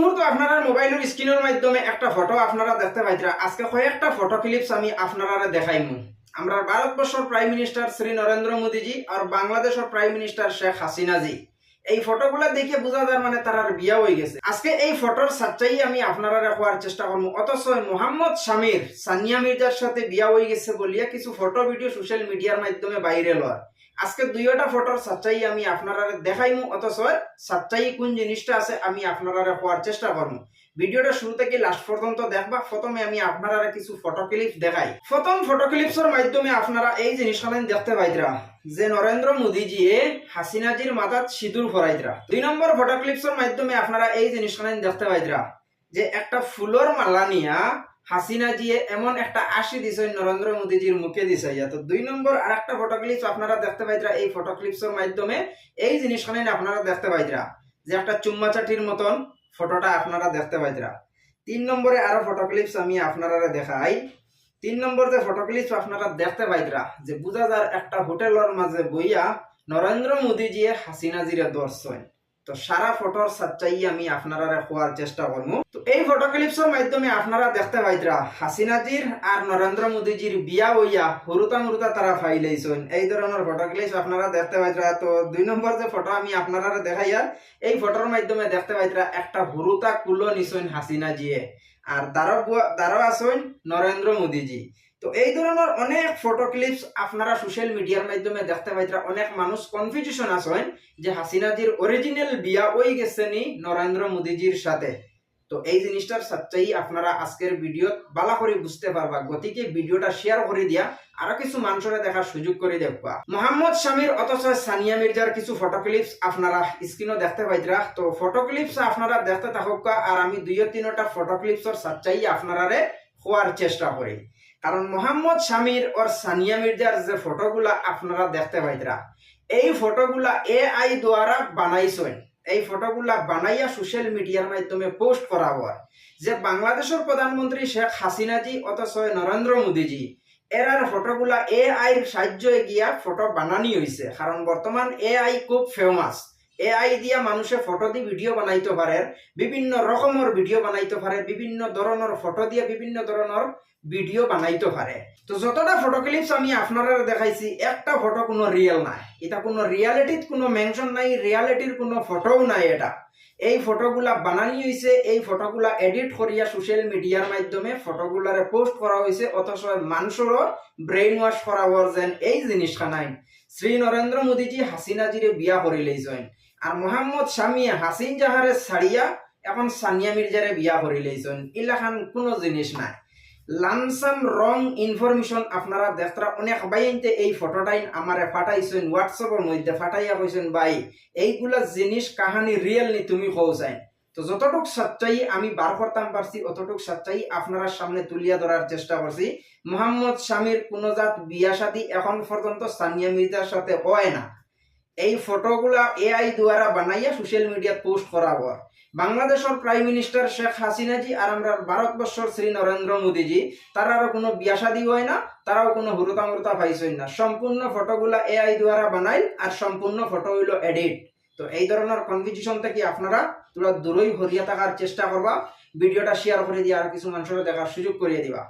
মুহূর্তে আপনারা মোবাইলের স্ক্রিনের মাধ্যমে একটা ফটো আপনারা দেখতে পাইতরা। আজকে কয়েকটা ফটো ক্লিপস আমি আপনারা দেখাইমু। আমরা ভারতবর্ষের প্রাইম মিনিস্টার শ্রী নরেন্দ্র মোদীজি আর বাংলাদেশের প্রাইম মিনিস্টার শেখ হাসিনাজি। এই ফটোগুলা দেখে বোঝা যায় মানে তারার বিয়া হয়ে গেছে। আজকে এই ফটোর সাচ্চাই আমি আপনারা রাখার চেষ্টা করব। অথচ মোহাম্মদ শামির, সানিয়া মির্জার সাথে বিয়া হয়ে গেছে বলিয়া কিছু ফটো ভিডিও সোশ্যাল মিডিয়ার মাধ্যমে বাইরে লয় আজকে দুইটা ফটোর সাচ্চাই আমি আপনারা দেখাইমু, অথচ সাচ্চাই কোন জিনিসটা আছে আমি আপনারা হওয়ার চেষ্টা করব। ভিডিওটা শুরু থেকে লাস্ট পর্যন্ত দেখবা? প্রথমে আমি আপনারা কিছু ফটো ক্লিপ দেখাই। প্রথম ফটো ক্লিপসের মাধ্যমে আপনারা এই জিনিসখান দেখতে পাইতরা। যে নরেন্দ্র মোদীজি হাসিনাজির মাথাত সিঁদুর ফরাইতরা দুই নম্বর ফটো ক্লিপসের মাধ্যমে আপনারা এই জিনিসখান দেখতে পাইতরা। যে একটা ফুলর মালা নিয়া হাসিনা জিয়ে এমন একটা আশি দিছে, নরেন্দ্র মোদীজির মুখে দিছে ইয়া। তো দুই নম্বর আর একটা ফটো ক্লিপস আপনারা দেখতে পাইতরা, এই ফটো ক্লিপসের মাধ্যমে এই জিনিসখানে আপনারা দেখতে পাইতরা। যে একটা চুম্মা চাটির মতন ফটোটা আপনারা দেখতে পাইতরা। তিন নম্বরে আরও ফটো ক্লিপস আমি আপনারা দেখাই। তিন নম্বর যে ফটো ক্লিপস আপনারা দেখতে পাইতরা যে বুঝা যার একটা হোটেলের মাঝে বইয়া নরেন্দ্র মোদীজিয়ে হাসিনাজিরে দর্শন। তো সারা ফটোর সাচ্চাই আমি আপনারা খোয়ার চেষ্টা করব তো এই ফটো ক্লিপসের মাধ্যমে আপনারা দেখতে পাইতরা হাসিনাজির আর নরেন্দ্র মোদীজির বিয়া হইয়া হরুতা মুরুতা তারা ফাইলাইছেন এই ধরনের ফটো ক্লিপস আপনারা দেখতে পাইতরা। তো দুই নম্বর যে ফটো আমি আপনারা দেখাইয়া এই ফটোর মাধ্যমে দেখতে পাইতরা একটা হরুতা কুলো নিছেন হাসিনাজিয়ে আর দ্বারো দ্বারো আছেন নরেন্দ্র মোদীজি। তো এই ধরনের অনেক ফটো ক্লিপস আপনারা সোশ্যাল মিডিয়ার মাধ্যমে দেখতে পাইতরা অনেক মানুষ কনফিউশন আছেন যে হাসিনাজির অরিজিনাল বিয়া ওই গেছে নি নরেন্দ্র মোদীজির সাথে। তো এই জিনিসটার সচ্চাই আপনারা আজকের ভিডিও বালা করে বুঝতে পারবা, গতিকে ভিডিওটা শেয়ার করে দিয়া আরও কিছু মানুষের দেখার সুযোগ করে দেখবা। মোহাম্মদ শামির, অথচ সানিয়া মির্জার কিছু ফটো ক্লিপস আপনারা স্ক্রিনও দেখতে পাইতরা তো ফটো ক্লিপস আপনারা দেখতে থাকুক, আর আমি দুইও তিনটা ফটো ক্লিপসর সচ্চাই আপনারারে হওয়ার চেষ্টা করি। কারণ মোহাম্মদ শামির ওর সানিয়া মির্জার যে ফটোগুলা আপনারা দেখতে পাইতরা, এই ফটোগুলা এ আই দ্বারা বানাইছেন। এই ফটোগুলা বানাইয়া সোশ্যাল মিডিয়ার মাধ্যমে পোস্ট করা যে বাংলাদেশের প্রধানমন্ত্রী শেখ হাসিনাজি অথচ নরেন্দ্র মোদীজি, এরার ফটোগুলা এ আইর সাহায্যে গিয়া ফটো বানানি হয়েছে কারণ বর্তমান এ আই খুব ফেমাস এ আই দিয়া মানুষে ফটো দিয়ে ভিডিও বানাইতে পারে বিভিন্ন রকমের ভিডিও বানাইতে পারে বিভিন্ন ধরনের ফটো দিয়ে বিভিন্ন ধরনের ভিডিও বানাইতে পারে তো যতটা ফটো ক্লিপস আমি আপনারা দেখাইছি, একটা ফটো কোনো রিয়েল নাই। এটা কোনো রিয়ালিটির কোনো মেনশন নাই রিয়ালিটির কোনো ফটোও নাই এটা। এই ফটোগুলা বানানি হয়েছে এই ফটোগুলা এডিট করিয়া সোশ্যাল মিডিয়ার মাধ্যমে ফটোগুলারে পোস্ট করা হয়েছে অথচ মানুষেরও ব্রেইন ওয়াশ করা হওয়ার যেন এই জিনিসটা নাই শ্রী নরেন্দ্র মোদীজি হাসিনাজিরে বিয়া করে লইছেন আর মোহাম্মদ শামি হাসিন জাহারে ছাড়িয়া এখন সানিয়া মির্জারে বিয়া করে লইছেন। ইলাখান কোনো জিনিস নাই। লামসাম রং ইনফরমেশন আপনারা দেখতরা অনেক বাইনতে এই ফটোটাই আমারে ফাটাইছেন, হোয়াটসঅ্যাপের মধ্যে ফাটাইয়া কইছেন ভাই, এইগুলা জিনিস কাহানি রিয়েল নি তুমি কৌসাই তো যতটুক সচ্চাই আমি বার করতাম পারছি, অতটুক সচ্চাই আপনারা সামনে তুলিয়া ধরার চেষ্টা করছি। মোহাম্মদ শামির কোন জাত বিয়া শাদী এখন পর্যন্ত সানিয়া মির্জার সাথে হয় না। এই ফটোগুলা এআই দ্বারা বানাইয়া সোশ্যাল মিডিয়াত পোস্ট করা হয় বাংলাদেশের প্রাইম মিনিস্টার শেখ হাসিনাজি আর আমরা ভারতবর্ষর শ্রী নরেন্দ্র মোদীজি তারারও কোনো বিয়া শাদী হয় না, তারাও কোনো হুরুতা মুরুতা পাইছেন না। সম্পূর্ণ ফটোগুলা এআই দ্বারা বানাই আর সম্পূর্ণ ফটো হইল এডিট তো এই ধরনের কনফিউশন থেকে আপনারা তোরা দূরই হরিয়া থাকার চেষ্টা করবা। ভিডিওটা শেয়ার করে দিয়ে আর কিছু মানুষের দেখার সুযোগ করিয়ে দিবা।